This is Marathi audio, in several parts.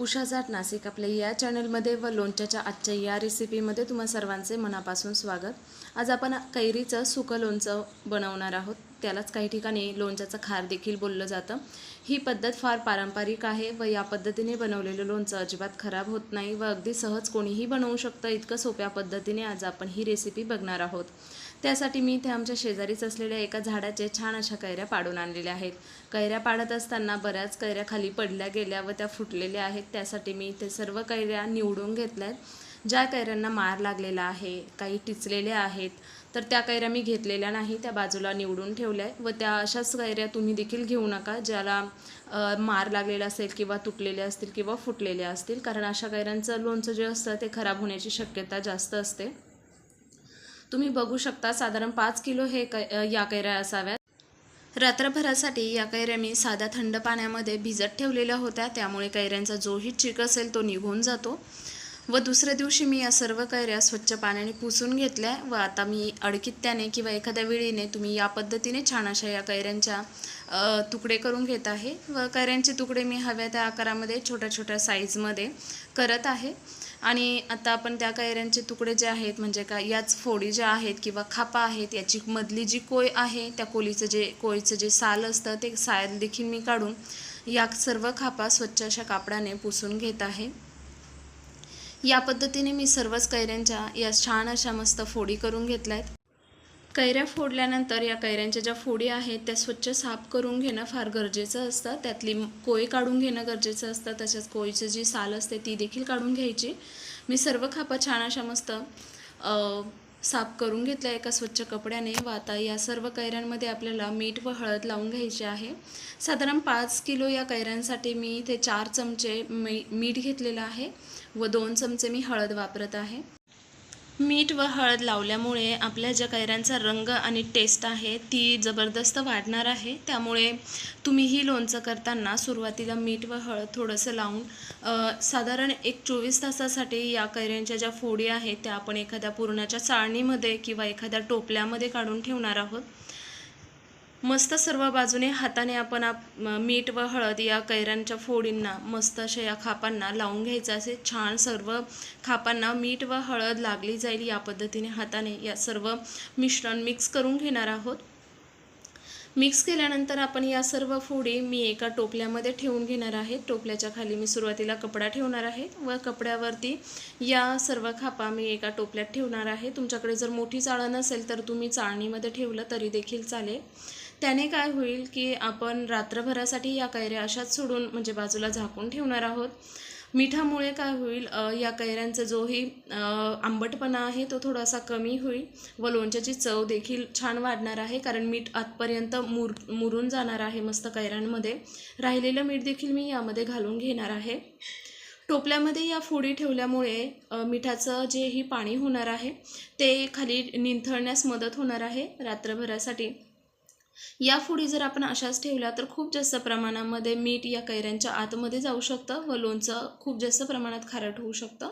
उषा जाट नाशिक आपल्या या चॅनलमध्ये व लोणच्याच्या आजच्या या रेसिपीमध्ये तुम्हा सर्वांचे मनापासून स्वागत. आज आपण कैरीचं सुकं लोणचं बनवणार आहोत. त्यालाच काही ठिकाणी लोणच्याचं खार देखील बोललं जातं. ही पद्धत फार पारंपरिक आहे व या पद्धतीने बनवलेलं लोणचं अजिबात खराब होत नाही व अगदी सहज कोणीही बनवू शकतं. इतकं सोप्या पद्धतीने आज आपण ही रेसिपी बघणार आहोत. त्यासाठी मी इथे आमच्या शेजारीच असलेल्या एका झाडाचे छान अशा कैऱ्या पाडून आणलेल्या आहेत. कैऱ्या पाडत असताना बऱ्याच कैऱ्या खाली पडल्या गेल्या व त्या फुटलेल्या आहेत. त्यासाठी मी इथे सर्व कैऱ्या निवडून घेतल्या आहेत ज्या कैऱ्यांना मार लागलेला आहे काही टिचलेल्या आहेत तर त्या कैऱ्या मी घेतलेल्या नाही त्या बाजूला निवडून ठेवल्या आहे व त्या अशाच कैऱ्या तुम्ही देखील घेऊ नका ज्याला मार लागलेला असेल किंवा तुटलेल्या असतील किंवा फुटलेल्या असतील. कारण अशा कैऱ्यांचं लोणचं जे असतं ते खराब होण्याची शक्यता जास्त असते. तुम्ही बघू शकता साधारण पाच किलो हे कै या कैऱ्या असाव्यात. रात्रभरासाठी या कैऱ्या मी साध्या थंड पाण्यामध्ये भिजत ठेवलेल्या होत्या. त्यामुळे कैऱ्यांचा जोही चिक असेल तो निघून जातो. व दुसऱ्या दिवशी मी या सर्व कैऱ्या स्वच्छ पाण्याने पुसून घेतल्या व आता मी अडकित्याने किंवा एखाद्या वेळीने तुम्ही या पद्धतीने छान अशा या कैऱ्यांच्या तुकडे करून घेत आहे. व कैऱ्यांचे तुकडे मी हव्या त्या आकारामध्ये छोट्या छोट्या साईजमध्ये करत आहे. आणि आता आपण त्या कैऱ्यांचे तुकडे जे आहेत म्हणजे का याच फोडी ज्या आहेत किंवा खापा आहेत याची मधली जी कोय आहे त्या कोलीचं जे कोयचं जे साल असतं ते साल देखील मी काढून या सर्व खापा स्वच्छ अशा कापडाने पुसून घेत आहे. या पद्धतीने मी सर्वच कैऱ्यांच्या या छान अशा मस्त फोडी करून घेतल्या आहेत कैऱ्या फोडल्यानंतर या कैऱ्यांच्या ज्या फोडी आहेत त्या स्वच्छ साफ करून घेणं फार गरजेचं असतं. त्यातली कोय काढून घेणं गरजेचं असतं. तसेच कोळीची जी साल असते ती देखील काढून घ्यायची. मी सर्व खापा छान अशा मस्त साफ करून घेतल्या एका स्वच्छ कपड्याने. व आता या सर्व कैऱ्यांमध्ये आपल्याला मीठ व हळद लावून घ्यायचे आहे. साधारण पाच किलो या कैऱ्यांसाठी मी इथे चार चमचे मी मीठ घेतलेलं आहे. व दोन चमचे मी हळद वापरत आहे. मीठ व हळद लावल्यामुळे आपल्या ज्या कैऱ्यांचा रंग आणि टेस्ट आहे ती जबरदस्त वाढणार आहे. त्यामुळे तुम्ही ही लोणचं करताना सुरुवातीला मीठ व हळद थोडंसं लावून साधारण एक चोवीस तासासाठी या कैऱ्यांच्या ज्या फोडी आहेत त्या आपण एखाद्या पुरणाच्या चाळणीमध्ये किंवा एखाद्या टोपल्यामध्ये काढून ठेवणार आहोत. मस्त सर्व बाजूने हाताने आपण आप मीठ व हळद या कैऱ्यांच्या फोडींना मस्त अशा या खापांना लावून घ्यायचं. असे छान सर्व खापांना मीठ व हळद लागली जाईल या पद्धतीने हाताने. या सर्व मिश्रण मिक्स करून घेणार आहोत. मिक्स केल्यानंतर आपण या सर्व फोडी मी एका टोपल्यामध्ये ठेवून घेणार आहे. टोपल्याच्या खाली मी सुरुवातीला कपडा ठेवणार आहे व कपड्यावरती या सर्व खापा मी एका टोपल्यात ठेवणार आहे. तुमच्याकडे जर मोठी चाळण नसेल तर तुम्ही चाळणीमध्ये ठेवलं तरी देखील चालेल. त्याने काय होईल की आपण रात्रभरासाठी या कैऱ्या अशाच सोडून म्हणजे बाजूला झाकून ठेवणार आहोत. मिठामुळे काय होईल या कैऱ्यांचा जोही आंबटपणा आहे तो थोडासा कमी होईल. व लोणच्याची चव देखील छान वाढणार आहे कारण मीठ आतपर्यंत मुर मुरून जाणार आहे मस्त कैऱ्यांमध्ये. राहिलेलं मीठ देखील मी यामध्ये घालून घेणार आहे. टोपल्यामध्ये या फोडी ठेवल्यामुळे मिठाचं जे ही पाणी होणार आहे ते खाली निंथळण्यास मदत होणार आहे रात्रभरासाठी. या फुडी जर आपण अशाच ठेवल्या तर खूप जास्त प्रमाणामध्ये मीठ या कैऱ्यांच्या आतमध्ये जाऊ शकतं व लोणचं खूप जास्त प्रमाणात खारट होऊ शकतं.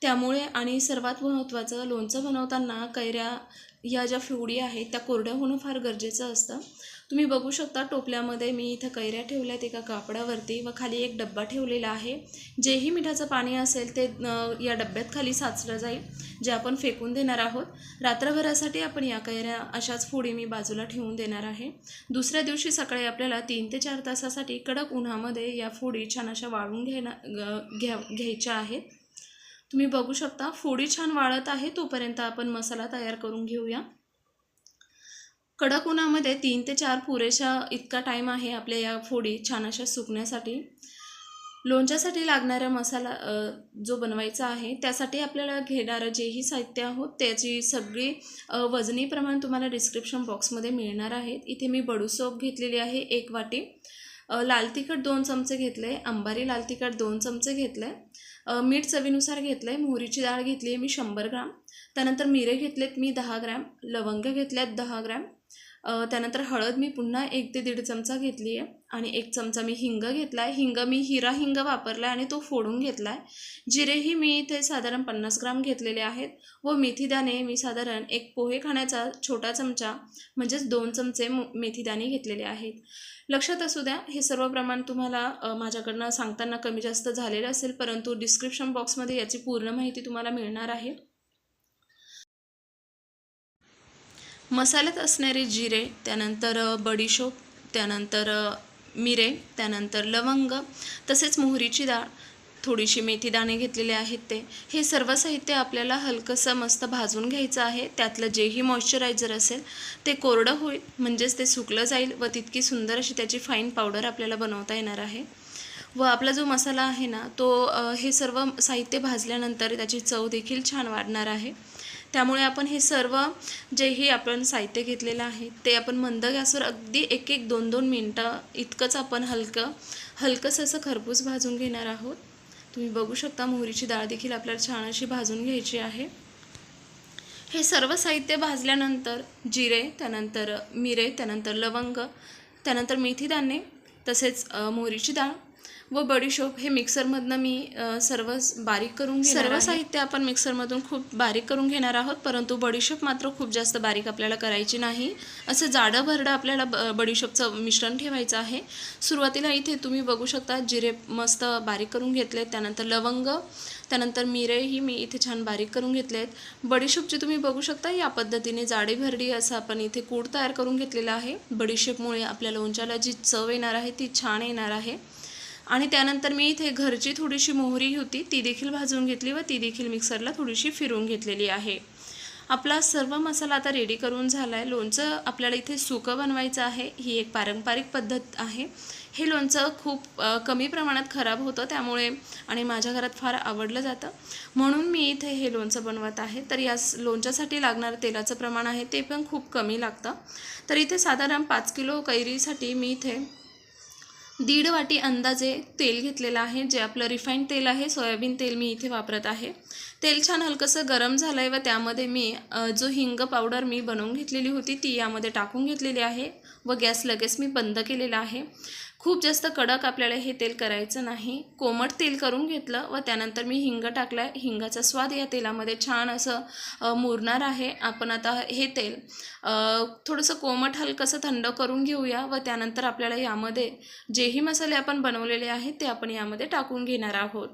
त्यामुळे आणि सर्वात महत्त्वाचं लोणचं बनवताना कैऱ्या या ज्या फोडी आहेत त्या कोरड्या होणं फार गरजेचं असतं. तुम्ही बघू शकता टोपल्यामध्ये मी इथं कैऱ्या ठेवल्यात एका कापडावरती व खाली एक डब्बा ठेवलेला आहे. जेही मिठाचं पाणी असेल ते या डब्यात खाली साचलं जाईल जे आपण फेकून देणार आहोत. रात्रभरासाठी आपण या कैऱ्या अशाच फोडी मी बाजूला ठेवून देणार आहे. दुसऱ्या दिवशी सकाळी आपल्याला तीन ते चार तासासाठी कडक उन्हामध्ये या फोडी छान अशा वाळून घेणार ग- घ्या घ्यायच्या आहेत. तुम्ही बघू शकता फोडी छान वाळत आहे तोपर्यंत आपण मसाला तयार करून घेऊया. कडक उन्हामध्ये तीन ते चार पुरेशा इतका टाईम आहे आपल्या या फोडी छान अशा सुकण्यासाठी. लोणच्यासाठी लागणारा मसाला जो बनवायचा आहे त्यासाठी आपल्याला घेणारं जेही साहित्य आहोत त्याची सगळी वजनी प्रमाण तुम्हाला डिस्क्रिप्शन बॉक्समध्ये मिळणार आहेत इथे मी बडूसोप घेतलेली आहे एक वाटी. लाल तिखट दोन चमचे घेतले अंबारी लाल तिखट दोन चमचे घेतले मीठ चवीनुसार घेतलं आहे मोहरीची डाळ घेतली आहे मी शंभर ग्राम त्यानंतर मिरे घेतलेत मी दहा ग्रॅम लवंग घेतल्यात दहा ग्रॅम त्यानंतर हळद मी पुन्हा एक ते दीड चमचा घेतली आहे आणि एक चमचा मी हिंग घेतला आहे हिंग मी हिरा हिंग वापरला आहे आणि तो फोडून घेतला आहे जिरेही मी इथे साधारण पन्नास ग्राम घेतलेले आहेत व मेथीदाणे मी साधारण एक पोहे खाण्याचा छोटा चमचा म्हणजेच दोन चमचे मेथीदाणे घेतलेले आहेत. लक्षात असू द्या हे सर्व प्रमाण तुम्हाला माझ्याकडनं सांगताना कमी जास्त झालेलं असेल परंतु डिस्क्रिप्शन बॉक्समध्ये याची पूर्ण माहिती तुम्हाला मिळणार आहे. मसाल्यात असणारे जिरे त्यानंतर बडीशोप त्यानंतर मिरे त्यानंतर लवंग तसेच मोहरीची डाळ थोडीशी मेथी दाणे घेतलेले आहेत ते. हे सर्व साहित्य आपल्याला हलकंसं मस्त भाजून घ्यायचं आहे. त्यातलं जेही मॉइश्चरायझर असेल ते कोरडं होईल म्हणजेच ते सुकलं जाईल व तितकी सुंदर अशी त्याची फाईन पावडर आपल्याला बनवता येणार आहे. व आपला जो मसाला आहे ना तो हे सर्व साहित्य भाजल्यानंतर त्याची चव देखील छान वाढणार आहे. त्यामुळे आपण हे सर्व जेही आपण साहित्य घेतलेलं आहे ते आपण मंद गॅसवर अगदी एक एक दोन दोन मिनटं इतकंच आपण हलकं हलकंसं असं खरपूस भाजून घेणार आहोत. तुम्ही बघू शकता मोहरीची डाळ देखील आपल्याला छान अशी भाजून घ्यायची आहे. हे सर्व साहित्य भाजल्यानंतर जिरे त्यानंतर मिरे त्यानंतर लवंग त्यानंतर मेथीदाणे तसेच मोहरीची डाळ व बडीशोप हे मिक्सरमधनं मी सर्व बारीक करून सर्व साहित्य आपण मिक्सरमधून खूप बारीक करून घेणार आहोत परंतु बडीशोप मात्र खूप जास्त बारीक आपल्याला करायची नाही. असं जाडं भरडं आपल्याला ब बडीशोपचं मिश्रण ठेवायचं आहे. सुरुवातीला इथे तुम्ही बघू शकता जिरे मस्त बारीक करून घेतले त्यानंतर लवंग त्यानंतर मिरेही मी इथे छान बारीक करून घेतले आहेत बडीशोपची तुम्ही बघू शकता या पद्धतीने जाडी भरडी असं आपण इथे कूड तयार करून घेतलेला आहे. बडीशेपमुळे आपल्या लोणच्याला जी चव येणार आहे ती छान येणार आहे. आणि त्यानंतर मी इथे घरची थोडीशी मोहरी होती ती देखील भाजून घेतली व ती देखील मिक्सरला थोडीशी फिरून घेतलेली आहे. आपला सर्व मसाला आता रेडी करून झाला आहे लोणचं आपल्याला इथे सुकं बनवायचं आहे ही एक पारंपरिक पद्धत आहे. हे लोणचं खूप कमी प्रमाणात खराब होतं त्यामुळे आणि माझ्या घरात फार आवडलं जातं. म्हणून मी इथे हे लोणचं बनवत आहे. तर या लोणच्यासाठी लागणारं तेलाचं प्रमाण आहे ते पण खूप कमी लागतं. तर इथे साधारण पाच किलो कैरीसाठी मी इथे दीड वाटी अंदाजे तेल घेतलेलं आहे जे आपलं रिफाईंड तेल आहे सोयाबीन तेल मी इथे वापरत आहे. तेल छान हलकंसं गरम झालं आहे व त्यामध्ये मी जो हिंग पावडर मी बनवून घेतलेली होती ती यामध्ये टाकून घेतलेली आहे व गॅस लगेच मी बंद केलेला आहे. खूप जास्त कडक आपल्याला हे तेल करायचं नाही. कोमट तेल करून घेतलं व त्यानंतर मी हिंग टाकलं आहे हिंगाचा स्वाद या तेलामध्ये छान असं मुरणार आहे. आपण आता हे तेल थोडंसं कोमट हलकंसं थंड करून घेऊया व त्यानंतर आपल्याला यामध्ये जेही मसाले आपण बनवलेले आहेत ते आपण यामध्ये टाकून घेणार आहोत.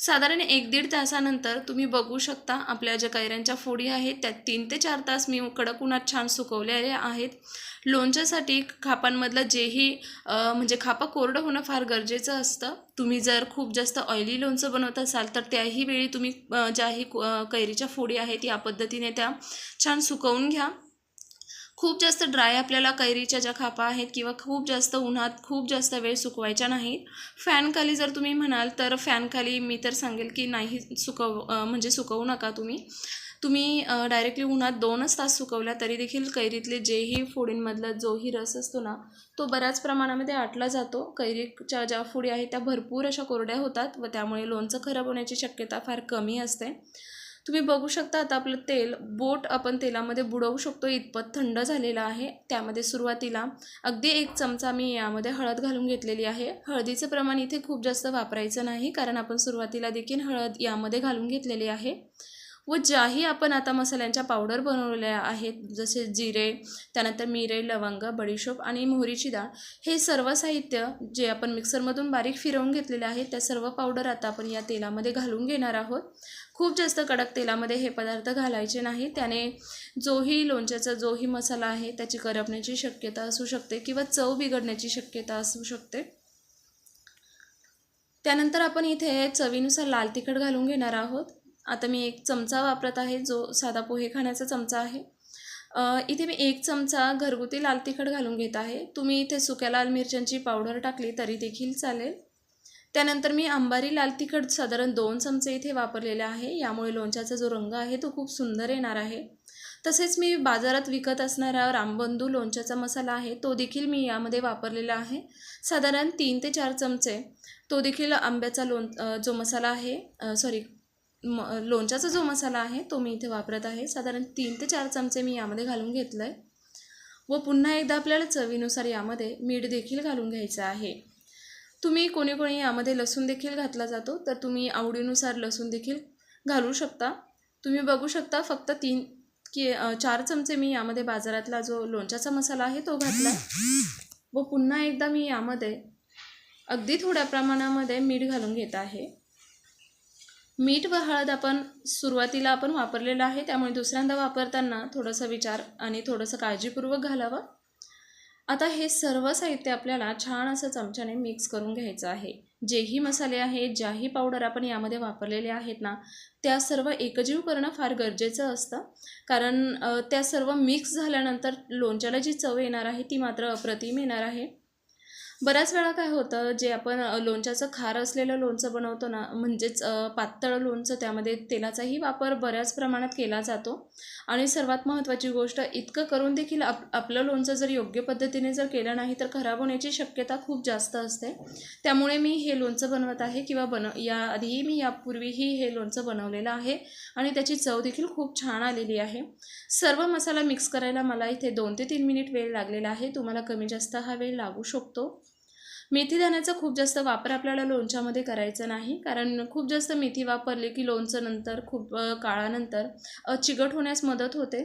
साधारण एक दीड तासानंतर तुम्ही बघू शकता आपल्या ज्या कैऱ्यांच्या फोडी आहेत त्या तीन ते चार तास मी कडक उन्हात छान सुकवलेल्या आहेत. लोणच्यासाठी खापांमधलं जेही म्हणजे खापा कोरडं होणं फार गरजेचं असतं. तुम्ही जर खूप जास्त ऑइली लोणचं बनवत असाल तर त्याही वेळी तुम्ही ज्याही कैरीच्या फोडी आहेत या पद्धतीने त्या छान सुकवून घ्या. खूप जास्त ड्राय आपल्याला कैरीच्या ज्या खापा आहेत किंवा खूप जास्त उन्हात खूप जास्त वेळ सुकवायच्या नाहीत. फॅनखाली जर तुम्ही म्हणाल तर फॅनखाली मी तर सांगेल की नाही सुकव म्हणजे सुकवू नका तुम्ही. तुम्ही डायरेक्टली उन्हात दोनच तास सुकवल्या तरी देखील कैरीतले जेही फोडींमधला जोही रस असतो ना तो बऱ्याच प्रमाणामध्ये आटला जातो. कैरीच्या ज्या फोडी आहेत त्या भरपूर अशा कोरड्या होतात व त्यामुळे लोणचं खराब होण्याची शक्यता फार कमी असते. तुम्ही बघू शकता आता आपलं तेल बोट आपण तेलामध्ये बुडवू शकतो. इतपत थंड झालेलं आहे. त्यामध्ये सुरुवातीला अगदी एक चमचा मी यामध्ये हळद घालून घेतलेली आहे. हळदीचं प्रमाण इथे खूप जास्त वापरायचं नाही कारण आपण सुरुवातीला देखील हळद यामध्ये घालून घेतलेली आहे. व ज्याही आपण आता मसाल्यांच्या पावडर बनवलेल्या आहेत जसे जिरे त्यानंतर मिरे लवंग बडीशोप आणि मोहरीची डाळ हे सर्व साहित्य जे आपण मिक्सरमधून बारीक फिरवून घेतलेले आहे त्या सर्व पावडर आता आपण या तेलामध्ये घालून घेणार आहोत. खूप जास्त कडक तेलामध्ये हे पदार्थ घालायचे नाही. त्याने जोही लोणच्याचा जोही मसाला आहे त्याची करपण्याची शक्यता असू शकते किंवा चव बिघडण्याची शक्यता असू शकते. त्यानंतर आपण इथे चवीनुसार लाल तिखट घालून घेणार आहोत. आता मी एक चमचा वापरत आहे जो साधा पोहे खाण्याचा चमचा आहे. इथे मी एक चमचा घरगुती लाल तिखट घालून घेत आहे. तुम्ही इथे सुक्या लाल मिरच्यांची पावडर टाकली तरी देखील चालेल. त्यानंतर मी अंबारी लाल तिखट साधारण दोन चमचे इथे वापरलेले आहे. यामुळे लोणच्याचा जो रंग आहे तो खूप सुंदर येणार आहे. तसेच मी बाजारात विकत असणारा रामबंधू लोणच्याचा मसाला आहे तो देखील मी यामध्ये वापरलेला आहे. साधारण तीन ते चार चमचे. तो देखील आंब्याचा लोण जो मसाला आहे सॉरी म लोणच्याचा जो मसाला आहे तो मी इथे वापरत आहे. साधारण तीन ते चार चमचे मी यामध्ये घालून घेतलं आहे व पुन्हा एकदा आपल्याला चवीनुसार यामध्ये मीठ देखील घालून घ्यायचं आहे. तुम्ही कोणी कोणी यामध्ये लसूण देखील घातला जातो तर तुम्ही आवडीनुसार लसूण देखील घालू शकता. तुम्ही बघू शकता फक्त तीन की चार चमचे मी यामध्ये बाजारातला जो लोणच्याचा मसाला आहे तो घातला व पुन्हा एकदा मी यामध्ये अगदी थोड्या प्रमाणामध्ये मीठ घालून घेत आहे. मीठ व हळद आपण सुरुवातीला आपण वापरलेलं आहे त्यामुळे दुसऱ्यांदा वापरताना थोडंसं विचार आणि थोडंसं काळजीपूर्वक घालावं. आता हे सर्व साहित्य आपल्याला छान असं चमच्याने मिक्स करून घ्यायचं आहे. जेही मसाले आहेत ज्याही पावडर आपण यामध्ये वापरलेले आहेत ना त्या सर्व एकजीव करणं फार गरजेचं असतं. कारण त्या सर्व मिक्स झाल्यानंतर लोणच्याला जी चव येणार आहे ती मात्र अप्रतिम येणार आहे. बऱ्याच वेळा काय होतं जे आपण लोणच्याचं खार असलेलं लोणचं बनवतो ना म्हणजेच पातळ लोणचं त्यामध्ये तेलाचाही वापर बऱ्याच प्रमाणात केला जातो. आणि सर्वात महत्त्वाची गोष्ट इतकं करून देखील आप आपलं लोणचं जर योग्य पद्धतीने जर केलं नाही तर खराब होण्याची शक्यता खूप जास्त असते. त्यामुळे मी हे लोणचं बनवत आहे किंवा बन याआधीही मी यापूर्वीही हे लोणचं बनवलेलं आहे आणि त्याची चव देखील खूप छान आलेली आहे. सर्व मसाला मिक्स करायला मला इथे दोन ते तीन मिनिट वेळ लागलेला आहे. तुम्हाला कमी जास्त हा वेळ लागू शकतो. मेथी दाण्याचा खूप जास्त वापर आपल्याला लोणच्यामध्ये करायचा नाही कारण खूप जास्त मेथी वापरली की लोणचं नंतर खूप काळानंतर चिकट होण्यास मदत होते.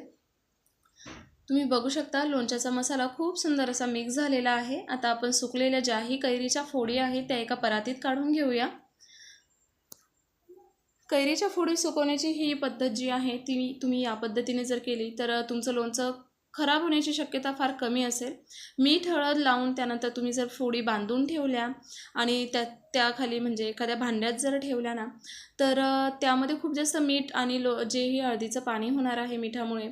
तुम्ही बघू शकता लोणच्याचा मसाला खूप सुंदर असा मिक्स झालेला आहे. आता आपण सुकलेल्या ज्याही कैरीच्या फोडी आहेत त्या एका परातीत काढून घेऊया. कैरीच्या फोडी सुकवण्याची ही पद्धत जी आहे ती तुम्ही या पद्धतीने जर केली तर तुमचं लोणचं खराब होण्याची शक्यता फार कमी असेल. मीठ हळद लावून त्यानंतर तुम्ही जर फोडी बांधून ठेवल्या आणि त्या त्याखाली म्हणजे एखाद्या भांड्यात जर ठेवल्या ना तर त्यामध्ये खूप जास्त मीठ आणि लो जेही हळदीचं पाणी होणार आहे मिठामुळे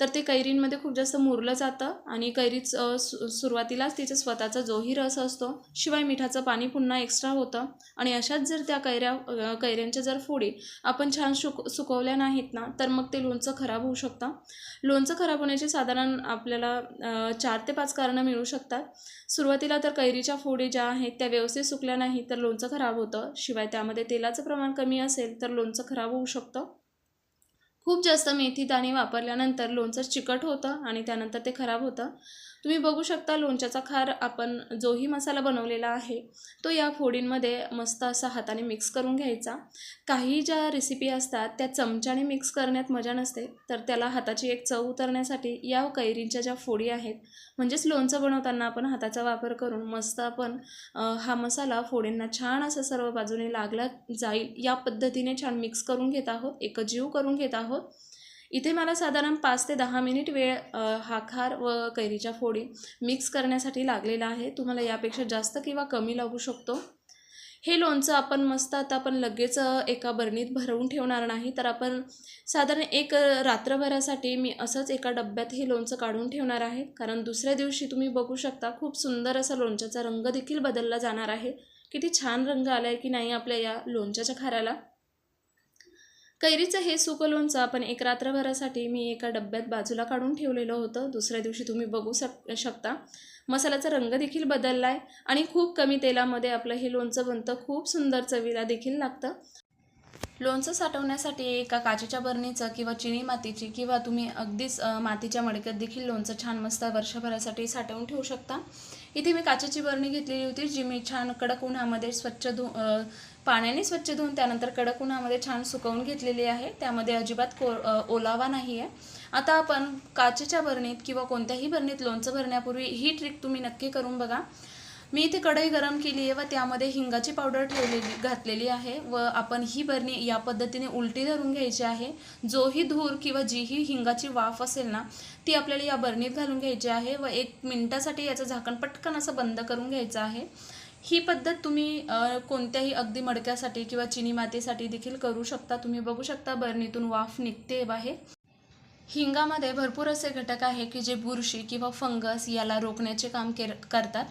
तर ते कैरींमध्ये खूप जास्त मुरलं जातं आणि कैरीच सु सुरुवातीलाच तिचा स्वतःचा जोही रस असतो. शिवाय मिठाचं पाणी पुन्हा एक्स्ट्रा होतं आणि अशाच जर त्या कैऱ्या कैऱ्यांच्या जर फोडी आपण छान सुक सुकवल्या नाहीत ना तर मग ते लोणचं खराब होऊ शकतं. लोणचं खराब होण्याची साधारण आपल्याला चार ते पाच कारणं मिळू शकतात. सुरुवातीला तर कैरीच्या फोडी ज्या आहेत त्या व्यवस्थित सुकल्या नाही तर लोणचं खराब होतं. शिवाय त्यामध्ये तेलाचं प्रमाण कमी असेल तर लोणचं खराब होऊ शकतं. खूप जास्त मेथी दाणे वापरल्यानंतर लोणचं चिकट होतं आणि त्यानंतर ते खराब होतं. तुम्ही बघू शकता लोणच्याचा खार आपण जोही मसाला बनवलेला आहे. तो या फोडींमध्ये मस्त असा हाताने मिक्स करून घ्यायचा. काही ज्या रेसिपी असतात त्या चमच्याने मिक्स करण्यात मजा नसते. तर त्याला हाताची एक चव उतरण्यासाठी या कैरींच्या ज्या फोडी आहेत म्हणजेच लोणचं बनवताना आपण हाताचा वापर करून मस्त आपण हा मसाला फोडींना छान असं सर्व बाजूने लागला जाईल या पद्धतीने छान मिक्स करून घेत आहोत एकजीव करून घेत आहोत. इथे मला साधारण पाच ते दहा मिनिट वेळ हा खार व कैरीच्या फोडी मिक्स करण्यासाठी लागलेला आहे. तुम्हाला यापेक्षा जास्त किंवा कमी लागू शकतो. हे लोणचं आपण मस्त आता आपण लगेच एका बरणीत भरवून ठेवणार नाही. तर आपण साधारण एक रात्रभरासाठी मी असंच एका डब्यात हे लोणचं काढून ठेवणार आहे. कारण दुसऱ्या दिवशी तुम्ही बघू शकता खूप सुंदर असा लोणच्याचा रंग देखील बदलला जाणार आहे. किती छान रंग आला आहे की नाही आपल्या या लोणच्याच्या खाऱ्याला. कैरीचं हे सुकं लोणचं आपण एक रात्रभरासाठी मी एका डब्यात बाजूला काढून ठेवलेलं होतं. दुसऱ्या दिवशी तुम्ही बघू शक शकता. मसाल्याचा रंग देखील बदलला आहे आणि खूप कमी तेलामध्ये आपलं हे लोणचं बनतं. खूप सुंदर चवीला देखील लागतं. लोणचं साठवण्यासाठी एका काचेच्या बरणीचं किंवा चिनी मातीची किंवा तुम्ही अगदीच मातीच्या मडक्यात देखील लोणचं छान मस्त वर्षभरासाठी साठवून ठेवू शकता. इथे मी काचेची बरणी घेतलेली होती जी मी छान कडक उन्हामध्ये स्वच्छ धु पाण्याने स्वच्छ धुवून त्यानंतर कडक उन्हामध्ये छान सुकवून घेतलेली आहे. त्यामध्ये अजिबात को ओलावा नाही आहे आता आपण काचेच्या बरणीत किंवा कोणत्याही बरणीत लोणचं भरण्यापूर्वी ही ट्रिक तुम्ही नक्की करून बघा. मी इथे कढई गरम केली आहे व त्यामध्ये हिंगाची पावडर ठेवलेली घातलेली आहे व आपण ही बरणी या पद्धतीने उलटी धरून घ्यायची आहे. जोही धूर किंवा जीही हिंगाची वाफ असेल ना ती आपल्याला या बरणीत घालून घ्यायची आहे व एक मिनटासाठी याचं झाकण पटकन असं बंद करून घ्यायचं आहे. ही पद्धत तुम्ही कोणत्याही अगदी मडक्यासाठी किंवा चिनी मातीसाठी देखील करू शकता. तुम्ही बघू शकता बरणीतून वाफ निघते बाहेर. हिंगामध्ये भरपूर असे घटक आहे की जे बुरशी किंवा फंगस याला रोखण्याचे काम केर करतात.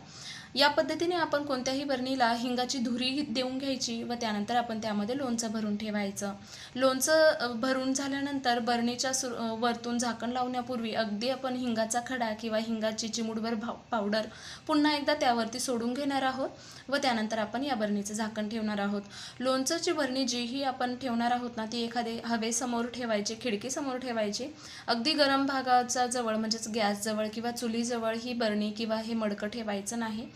या पद्धतीने आपण कोणत्याही बरणीला हिंगाची धुरी देऊन घ्यायची व त्यानंतर आपण त्यामध्ये लोणचं भरून ठेवायचं. लोणचं भरून झाल्यानंतर बरणीच्या सुर वरतून झाकण लावण्यापूर्वी अगदी आपण हिंगाचा खडा किंवा हिंगाची चिमुडभर भाव पावडर पुन्हा एकदा त्यावरती सोडून घेणार आहोत व त्यानंतर आपण या बरणीचं झाकण ठेवणार आहोत. लोणचंची बरणी जीही आपण ठेवणार आहोत ना ती एखादे हवेसमोर ठेवायची खिडकीसमोर ठेवायची. अगदी गरम भागाचा जवळ म्हणजेच गॅसजवळ किंवा चुलीजवळ ही बरणी किंवा हे मडकं ठेवायचं नाही.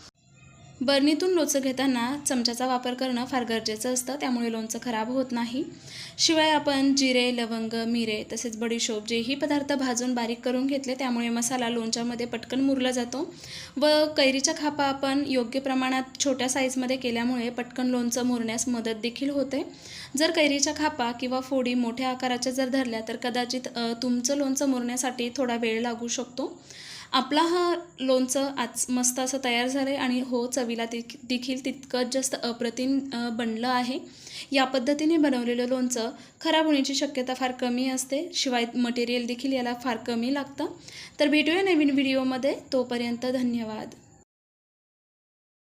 बरणीतून लोणचं घेताना चमच्याचा वापर करणं फार गरजेचं असतं त्यामुळे लोणचं खराब होत नाही. शिवाय आपण जिरे लवंग मिरे तसेच बडीशोप जेही पदार्थ भाजून बारीक करून घेतले त्यामुळे मसाला लोणच्यामध्ये पटकन मुरला जातो. व कैरीच्या खापा आपण योग्य प्रमाणात छोट्या साईजमध्ये केल्यामुळे पटकन लोणचं मुरण्यास मदत देखील होते. जर कैरीच्या खापा किंवा फोडी मोठ्या आकाराच्या जर धरल्या तर कदाचित तुमचं लोणचं मुरण्यासाठी थोडा वेळ लागू शकतो. आपला हा लोणचं आज मस्त असं तयार झालं आहे आणि हो चवीला ति देखील तितकंच जास्त अप्रतिम बनलं आहे. या पद्धतीने बनवलेलं लोणचं खराब होण्याची शक्यता फार कमी असते. शिवाय मटेरियल देखील याला फार कमी लागतं. तर भेटूया नवीन व्हिडिओमध्ये तोपर्यंत धन्यवाद.